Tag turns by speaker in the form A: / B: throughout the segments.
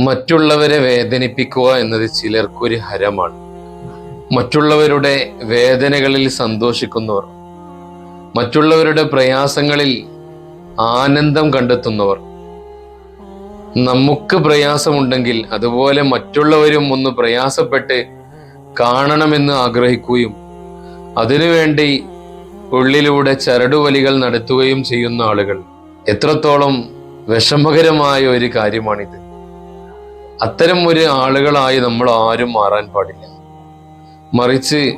A: മറ്റുള്ളവരെ വേദനിപ്പിക്കുക എന്നത് ചിലർക്കൊരു ഹരമാണ്. മറ്റുള്ളവരുടെ വേദനകളിൽ സന്തോഷിക്കുന്നവർ മറ്റുള്ളവരുടെ പ്രയാസങ്ങളിൽ ആനന്ദം കണ്ടെത്തുന്നവർ. നമുക്ക് പ്രയാസമുണ്ടെങ്കിൽ അതുപോലെ മറ്റുള്ളവരും ഒന്ന് പ്രയാസപ്പെട്ട് കാണണമെന്ന് ആഗ്രഹിക്കുകയും അതിനുവേണ്ടി ഉള്ളിലൂടെ ചരടുവലികൾ നടത്തുകയും ചെയ്യുന്ന ആളുകൾ. എത്രത്തോളം വിഷമകരമായ ഒരു കാര്യമാണിത്. അത്തരം ഒരു ആളുകളായി നമ്മൾ ആരും മാറാൻ പാടില്ല. മറിച്ച്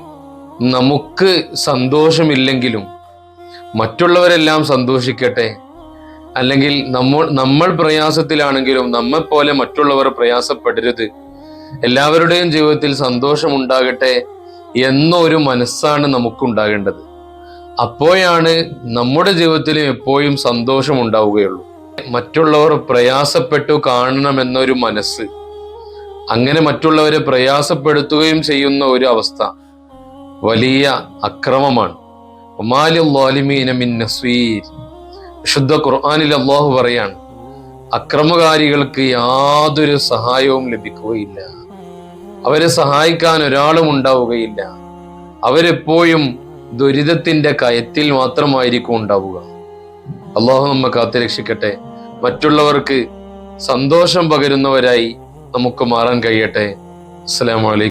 A: നമുക്ക് സന്തോഷമില്ലെങ്കിലും മറ്റുള്ളവരെല്ലാം സന്തോഷിക്കട്ടെ. അല്ലെങ്കിൽ നമ്മൾ നമ്മൾ പ്രയാസത്തിലാണെങ്കിലും നമ്മെ പോലെ മറ്റുള്ളവർ പ്രയാസപ്പെടരുത്. എല്ലാവരുടെയും ജീവിതത്തിൽ സന്തോഷം ഉണ്ടാകട്ടെ എന്നൊരു മനസ്സാണ് നമുക്കുണ്ടാകേണ്ടത്. അപ്പോഴാണ് നമ്മുടെ ജീവിതത്തിലും എപ്പോഴും സന്തോഷം ഉണ്ടാവുകയുള്ളൂ മറ്റുള്ളവർ പ്രയാസപ്പെട്ടു കാണണമെന്നൊരു മനസ്സ്. അങ്ങനെ മറ്റുള്ളവരെ പ്രയാസപ്പെടുത്തുകയും ചെയ്യുന്ന ഒരു അവസ്ഥ വലിയ അക്രമമാണ്. ശുദ്ധ ഖുർആാനിൽ അള്ളാഹു പറയാണ് അക്രമകാരികൾക്ക് യാതൊരു സഹായവും ലഭിക്കുകയില്ല. അവരെ സഹായിക്കാൻ ഒരാളും ഉണ്ടാവുകയില്ല. അവരെപ്പോഴും ദുരിതത്തിന്റെ കയത്തിൽ മാത്രമായിരിക്കും ഉണ്ടാവുക. അള്ളാഹു നമ്മെ കാത്തുരക്ഷിക്കട്ടെ മറ്റുള്ളവർക്ക് സന്തോഷം പകരുന്നവരായി നമുക്ക് മാറാൻ കഴിയട്ടെ. അസ്സലാമു അലൈക്കും.